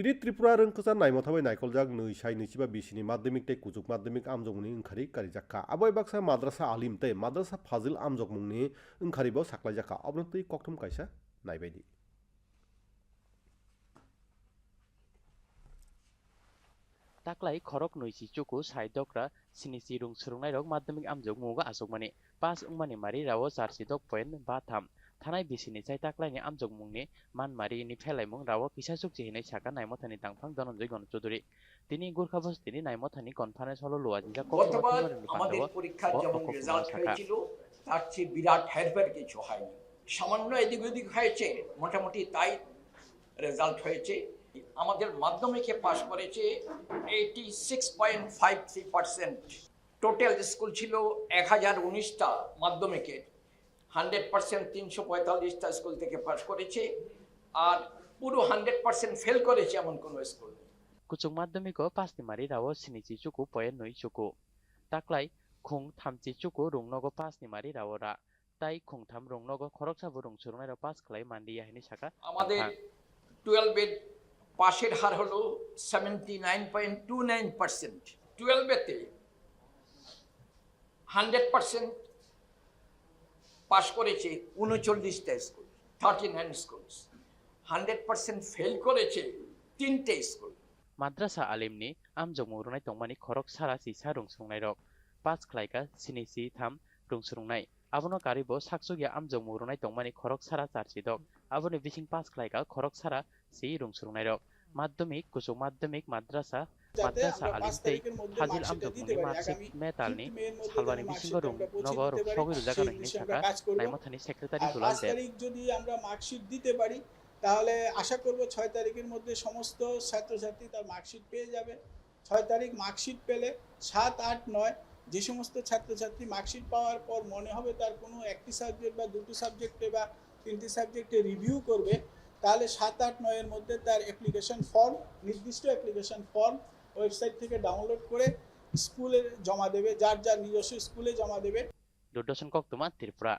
tiri tripura rengkasa naimothabai naikoljak nui sai nichiba bisini madhyamik tei kuchuk madhyamik amjokmungni wngkhari karijaka aboi baksa madrasa alim tei madrasa fazil amjokmungni wngkharibo saklaijaka oboni tui kokthum kaisa naibaidi taklai khorok noi si chuku sai dokra sini si rung surungnai rok madhyamik amjok muga asokmani pas ungmani mari rawo charsi dok point ba amjok mungni man mari ni phelaimung rawo pisa sukchi hinai saka naimothani tangphang Dhananjay Ganchoudhury তিনি Gurkha বস্তিনি নাইমথানি conference হলো লোয়া জিজা গতবার আমাদের পরীক্ষার যেমন result হয়েছিল তার চেয়ে বিরাট হেরফের কিছু হয়নি সামান্য এদিক ওদিক হয়েছে মোটামুটি তাই রেজাল্ট হয়েছে আমাদের মাধ্যমিকে পাশ করেছে eighty six point five three percent total school ছিল এক হাজার উনিশটা মাধ্যমিকের হান্ড্রেড পার্সেন্ট তিনশো পঁয়তাল্লিশটা স্কুল থেকে পাস করেছে আর পুরো হান্ড্রেড পার্সেন্ট ফেল করেছে এমন কোনো স্কুল কুচুক মাধ্যমিক ও পাঁচনিমারি রাও সিনিচি চুকু পয়ের নই চুকু। তাকলাই খুং থামচি চুকু রংনগ পাঁচনিমারি রাওরা তাই খুং থাম রংনগ খরক সাবু রং সুরুনের পাস খলাই মান্ডি আহিনী শাখা আমাদের টুয়েলভ এর পাশের হার হল seventy nine point two nine percent. Twelve এতে হান্ড্রেড পার্সেন্ট পাশ করেছে উনচল্লিশটা school thirty nine schools hundred percent fail করেছে তিনটে school karibo saksugia amjok murunai tongmani khorok sara charchi dok aboni bising pas khlaika khorok sara si rung surungnai rok madhyamik kuchuk madhyamik madrasa যাতে madrasa আমরা পাঁচ alim tei তারিখের মধ্যে hazil মার্কশিটটা amjok দিতে mungni পারি করব। naimothani secretary আর dulal পাঁচ der তারিখ যদি আমরা মার্কশিট দিতে পারি তাহলে আশা করব ছয় তারিখের মধ্যে সমস্ত ছাত্রছাত্রী তার মার্কশিট পেয়ে যাবে। ছয় তারিখ মার্কশিট পেলে সাত আট নয় যে সমস্ত ছাত্রছাত্রী মার্কশিট পাওয়ার পর মনে হবে তার কোনো একটি সাবজেক্ট বা দুটো সাবজেক্টে বা তিনটি সাবজেক্টে রিভিউ করবে তাহলে সাত আট নয়ের মধ্যে তার অ্যাপ্লিকেশন ফর্ম নির্দিষ্ট অ্যাপ্লিকেশন ফর্ম ওয়েবসাইট থেকে ডাউনলোড করে স্কুলে জমা দেবে, যার যার নিজস্ব স্কুলে জমা দেবে। Dudoshan কক্তমা tripura